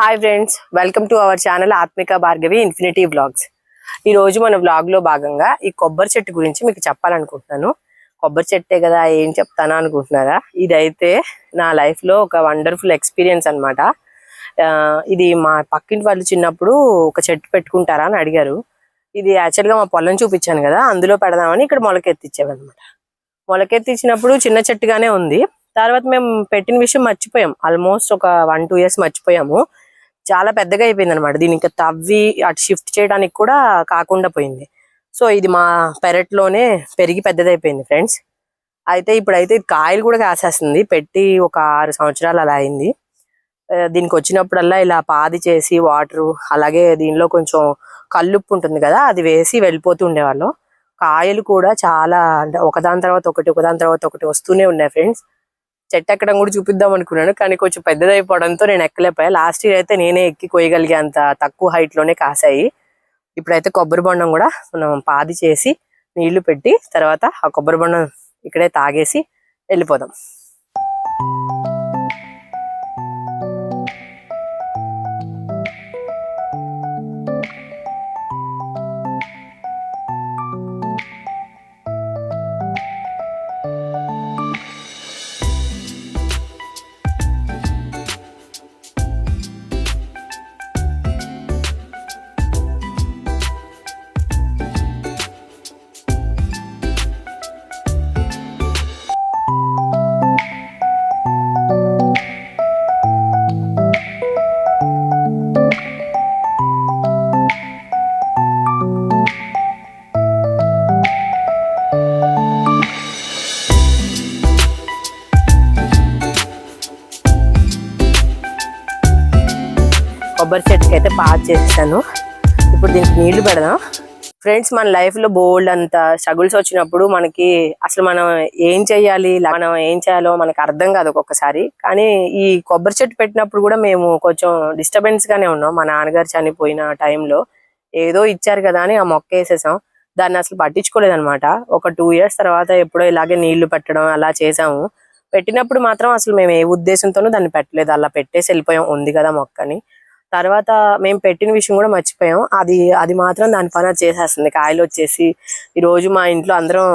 Hi friends welcome to our channel Atmika Bhargavi infinity blogs ఈ రోజు మన బ్లాగ్లో భాగంగా ఈ కొబ్బరి చెట్టు గురించి మీకు చెప్పాలనుకుంటున్నాను. కొబ్బరి చెట్టే కదా ఏం చెప్తానా అనుకుంటున్నారా? ఇదైతే నా లైఫ్లో ఒక వండర్ఫుల్ ఎక్స్పీరియన్స్ అన్నమాట. ఆ, ఇది మా పక్కింటి వాళ్ళు చిన్నప్పుడు ఒక చెట్టు పెట్టుకుంటారా అని అడిగారు. ఇది యాక్చువల్గా మా పొలం చూపించాను కదా అందులో పెడదామని ఇక్కడ మొలకెత్తిచ్చామన్నమాట మొలకెత్తిచ్చినప్పుడు చిన్న చెట్టుగానే ఉంది. తర్వాత మేము పెట్టిన విషయం మర్చిపోయాం. ఆల్మోస్ట్ ఒక వన్ టూ ఇయర్స్ మర్చిపోయాము. చాలా పెద్దగా అయిపోయింది అనమాట దీని ఇంకా తవ్వి అటు షిఫ్ట్ చేయడానికి కూడా కాకుండా పోయింది. సో ఇది మా పెరట్లోనే పెరిగి పెద్దదైపోయింది ఫ్రెండ్స్. అయితే ఇప్పుడైతే ఇది కాయలు కూడా కాసేస్తుంది. పెట్టి ఒక ఆరు సంవత్సరాలు అలా అయింది. దీనికి వచ్చినప్పుడల్లా ఇలా పాది చేసి వాటరు అలాగే దీనిలో కొంచెం కల్లుప్పు ఉంటుంది కదా అది వేసి వెళ్ళిపోతూ ఉండేవాళ్ళం. కాయలు కూడా చాలా అంటే ఒకదాని తర్వాత ఒకటి ఒకదాని తర్వాత ఒకటి వస్తూనే ఉన్నాయి ఫ్రెండ్స్. చెట్టు ఎక్కడం కూడా చూపిద్దాం అనుకున్నాను కానీ కొంచెం పెద్దదైపోవడంతో నేను ఎక్కలేకపోయా. లాస్ట్ ఇయర్ అయితే నేనే ఎక్కి కొయ్యగలిగే అంత తక్కువ హైట్లోనే కాసాయి. ఇప్పుడైతే కొబ్బరి బొండం కూడా మనం పాది చేసి నీళ్ళు పెట్టి తర్వాత ఆ కొబ్బరి బొండం ఇక్కడే తాగేసి వెళ్ళిపోదాం. అయితే పాస్ చేసేసాను ఇప్పుడు దీనికి నీళ్ళు పెడదాం. ఫ్రెండ్స్ మన లైఫ్లో బోల్డ్ అంత స్ట్రగుల్స్ వచ్చినప్పుడు మనకి అసలు మనం ఏం చేయాలి మనం ఏం చేయాలో మనకు అర్థం కాదు ఒక్కొక్కసారి. కానీ ఈ కొబ్బరి చెట్టు పెట్టినప్పుడు కూడా మేము కొంచెం డిస్టర్బెన్స్ గానే ఉన్నాం. మా నాన్నగారు చనిపోయిన టైంలో ఏదో ఇచ్చారు కదా అని ఆ మొక్క వేసేసాం. దాన్ని అసలు పట్టించుకోలేదనమాట ఒక టూ ఇయర్స్ తర్వాత ఎప్పుడో ఇలాగే నీళ్ళు పెట్టడం అలా చేసాము. పెట్టినప్పుడు మాత్రం అసలు మేము ఏ ఉద్దేశంతోనూ దాన్ని పెట్టలేదు. అలా పెట్టేసి వెళ్ళిపోయాం. ఉంది కదా మొక్కని. తర్వాత మేము పెట్టిన విషయం కూడా మర్చిపోయాం. అది అది మాత్రం దాని పని అది చేసేస్తుంది. కాయలు వచ్చేసి ఈ రోజు మా ఇంట్లో అందరం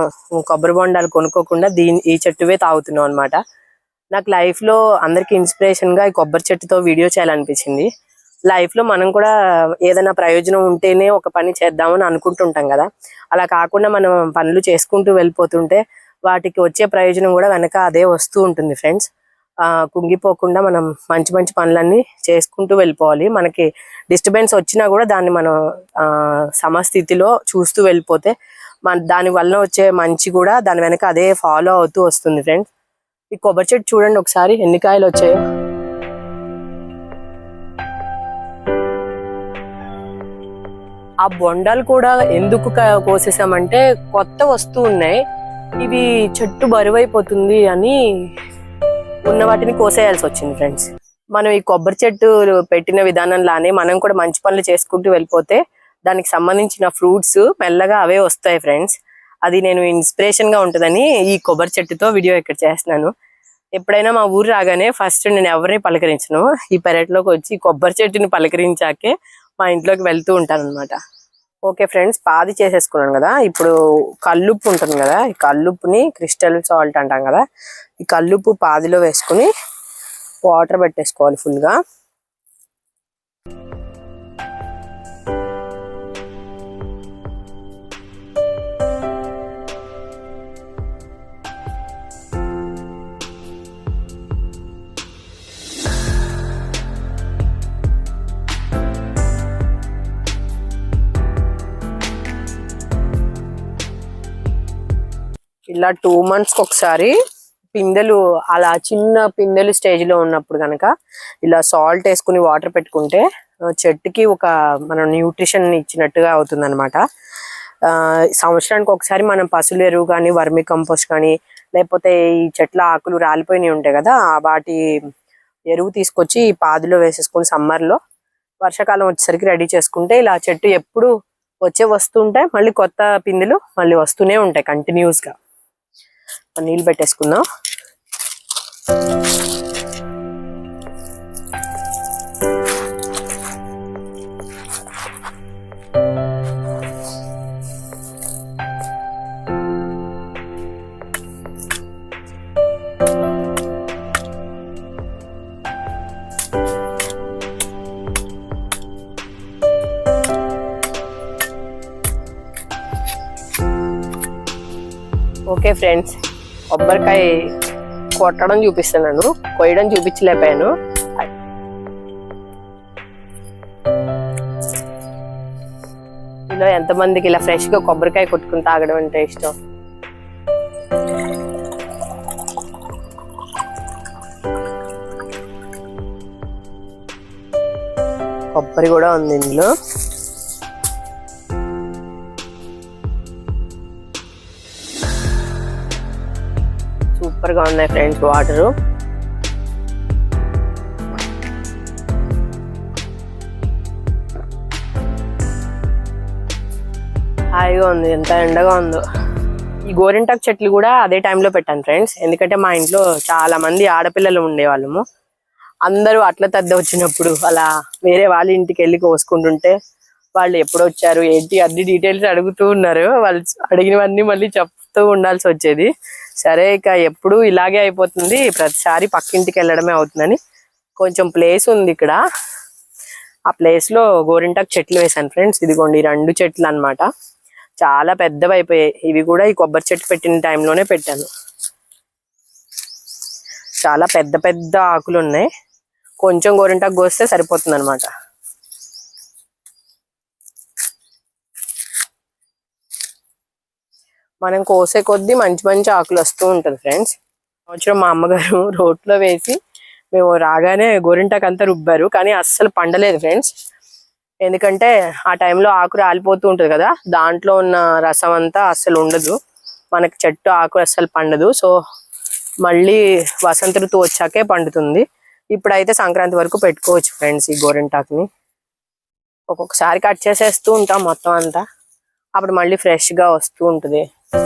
కొబ్బరి బొండాలు కొనుక్కోకుండా దీని ఈ చెట్టువే తాగుతున్నాం అనమాట నాకు లైఫ్లో అందరికి ఇన్స్పిరేషన్గా ఈ కొబ్బరి చెట్టుతో వీడియో చేయాలనిపించింది. లైఫ్లో మనం కూడా ఏదైనా ప్రయోజనం ఉంటేనే ఒక పని చేద్దామని అనుకుంటుంటాం కదా. అలా కాకుండా మనం పనులు చేసుకుంటూ వెళ్ళిపోతుంటే వాటికి వచ్చే ప్రయోజనం కూడా వెనక అదే వస్తూ ఉంటుంది ఫ్రెండ్స్ కుంగిపోకుండా మనం మంచి మంచి పనులన్నీ చేసుకుంటూ వెళ్ళిపోవాలి. మనకి డిస్టర్బెన్స్ వచ్చినా కూడా దాన్ని మనం ఆ సమస్థితిలో చూస్తూ వెళ్ళిపోతే మన దాని వలన వచ్చే మంచి కూడా దాని వెనక అదే ఫాలో అవుతూ వస్తుంది ఫ్రెండ్స్ ఈ కొబ్బరి చెట్టు చూడండి ఒకసారి ఎన్ని కాయలు వచ్చాయో. ఆ బొండాలు కూడా ఎందుకు కోసేసామంటే కొత్త వస్తువు ఉన్నాయి ఇవి చెట్టు బరువైపోతుంది అని ఉన్న వాటిని కోసేయాల్సి వచ్చింది ఫ్రెండ్స్ మనం ఈ కొబ్బరి చెట్టు పెట్టిన విధానంలానే మనం కూడా మంచి పనులు చేసుకుంటూ వెళ్ళిపోతే దానికి సంబంధించిన ఫ్రూట్స్ మెల్లగా అవే వస్తాయి ఫ్రెండ్స్ అది నేను ఇన్స్పిరేషన్గా ఉంటుందని ఈ కొబ్బరి చెట్టుతో వీడియో ఇక్కడ చేస్తున్నాను. ఎప్పుడైనా మా ఊరు రాగానే ఫస్ట్ నేను ఎవరిని పలకరించను. ఈ పెరట్లోకి వచ్చి కొబ్బరి చెట్టుని పలకరించాకే మా ఇంట్లోకి వెళ్తూ ఉంటాను అనమాట ఓకే ఫ్రెండ్స్ పాది చేసేసుకున్నాను కదా. ఇప్పుడు కల్లుప్పు ఉంటుంది కదా ఈ కల్లుప్పుని క్రిస్టల్ సాల్ట్ అంటాం కదా. ఈ కల్లుప్పు పాదిలో వేసుకుని వాటర్ పెట్టేసుకోవాలి full ఇలా టూ మంత్స్కి ఒకసారి పిందెలు అలా చిన్న పిందెలు స్టేజ్లో ఉన్నప్పుడు కనుక ఇలా సాల్ట్ వేసుకుని వాటర్ పెట్టుకుంటే చెట్టుకి ఒక మనం న్యూట్రిషన్ ఇచ్చినట్టుగా అవుతుంది అనమాట సంవత్సరానికి ఒకసారి మనం పశువుల ఎరువు కానీ వర్మి కంపోస్ట్ కానీ లేకపోతే ఈ చెట్ల ఆకులు రాలిపోయినవి ఉంటాయి కదా వాటి ఎరువు తీసుకొచ్చి పాదులో వేసేసుకుని సమ్మర్లో లో వర్షాకాలం వచ్చేసరికి రెడీ చేసుకుంటే ఇలా చెట్టు ఎప్పుడు వచ్చే వస్తుంటాయి మళ్ళీ కొత్త పిందెలు మళ్ళీ వస్తూనే ఉంటాయి కంటిన్యూస్గా. నీళ్ళు పెట్టేసుకుందాం. Okay friends. కొబ్బరికాయ కొట్టడం చూపిస్తున్నాను కొయ్యడం చూపించలేకపోయాను. ఇలా ఎంతమందికి ఇలా ఫ్రెష్గా కొబ్బరికాయ కొట్టుకుని తాగడం అంటే ఇష్టం? కొబ్బరి కూడా ఉంది ఇందులో. సూపర్గా ఉన్నాయి ఫ్రెండ్స్ వాటర్. హాయిగా ఉంది ఎంత ఎండగా ఉందో. ఈ గోరింటాకు చెట్లు కూడా అదే టైంలో పెట్టాను ఫ్రెండ్స్. ఎందుకంటే మా ఇంట్లో చాలా మంది ఆడపిల్లలు ఉండేవాళ్ళము. అందరూ అట్ల తద్ద వచ్చినప్పుడు అలా వేరే వాళ్ళ ఇంటికి వెళ్ళి కోసుకుంటుంటే వాళ్ళు ఎప్పుడు వచ్చారు ఏంటి అన్ని డీటెయిల్స్ అడుగుతూ ఉన్నారు. వాళ్ళు అడిగినవన్నీ మళ్ళీ చెప్తూ ఉండాల్సి వచ్చేది. సరే ఇక ఎప్పుడు ఇలాగే అయిపోతుంది. ప్రతిసారి పక్కింటికి వెళ్ళడమే అవుతుందని కొంచెం ప్లేస్ ఉంది ఇక్కడ. ఆ ప్లేస్లో గోరింటాకు చెట్లు వేశాను ఫ్రెండ్స్ ఇదిగోండి రెండు చెట్లు అన్నమాట. చాలా పెద్దవి అయిపోయాయి. ఇవి కూడా ఈ కొబ్బరి చెట్టు పెట్టిన టైంలోనే పెట్టాను. చాలా పెద్ద పెద్ద ఆకులు ఉన్నాయి. కొంచెం గోరింటాకు కోస్తే సరిపోతుంది అనమాట మనం కోసే కొద్దీ మంచి మంచి ఆకులు వస్తూ ఉంటుంది ఫ్రెండ్స్ సంవత్సరం మా అమ్మగారు రోట్లో వేసి మేము రాగానే గోరింటాకు అంతా రుబ్బారు కానీ అస్సలు పండలేదు ఫ్రెండ్స్ ఎందుకంటే ఆ టైంలో ఆకు రాలిపోతూ ఉంటుంది కదా దాంట్లో ఉన్న రసం అంతా అస్సలు ఉండదు. మనకి చెట్టు ఆకు అస్సలు పండదు. సో మళ్ళీ వసంత ఋతువు వచ్చాకే పండుతుంది. ఇప్పుడైతే సంక్రాంతి వరకు పెట్టుకోవచ్చు ఫ్రెండ్స్ ఈ గోరింటాకుని. ఒక్కొక్కసారి కట్ చేసేస్తూ ఉంటాం మొత్తం అంతా. అప్పుడు మళ్ళీ ఫ్రెష్గా వస్తూ ఉంటుంది. ఓకే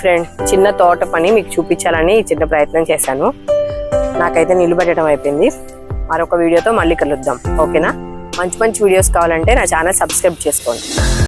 ఫ్రెండ్ చిన్న తోట పని మీకు చూపించాలని చిన్న ప్రయత్నం చేశాను. నాకైతే నీళ్ళు అయిపోయింది. మరొక వీడియోతో మళ్ళీ కలుద్దాం. ఓకేనా? మంచి మంచి వీడియోస్ కావాలంటే నా ఛానల్ సబ్స్క్రైబ్ చేసుకోండి.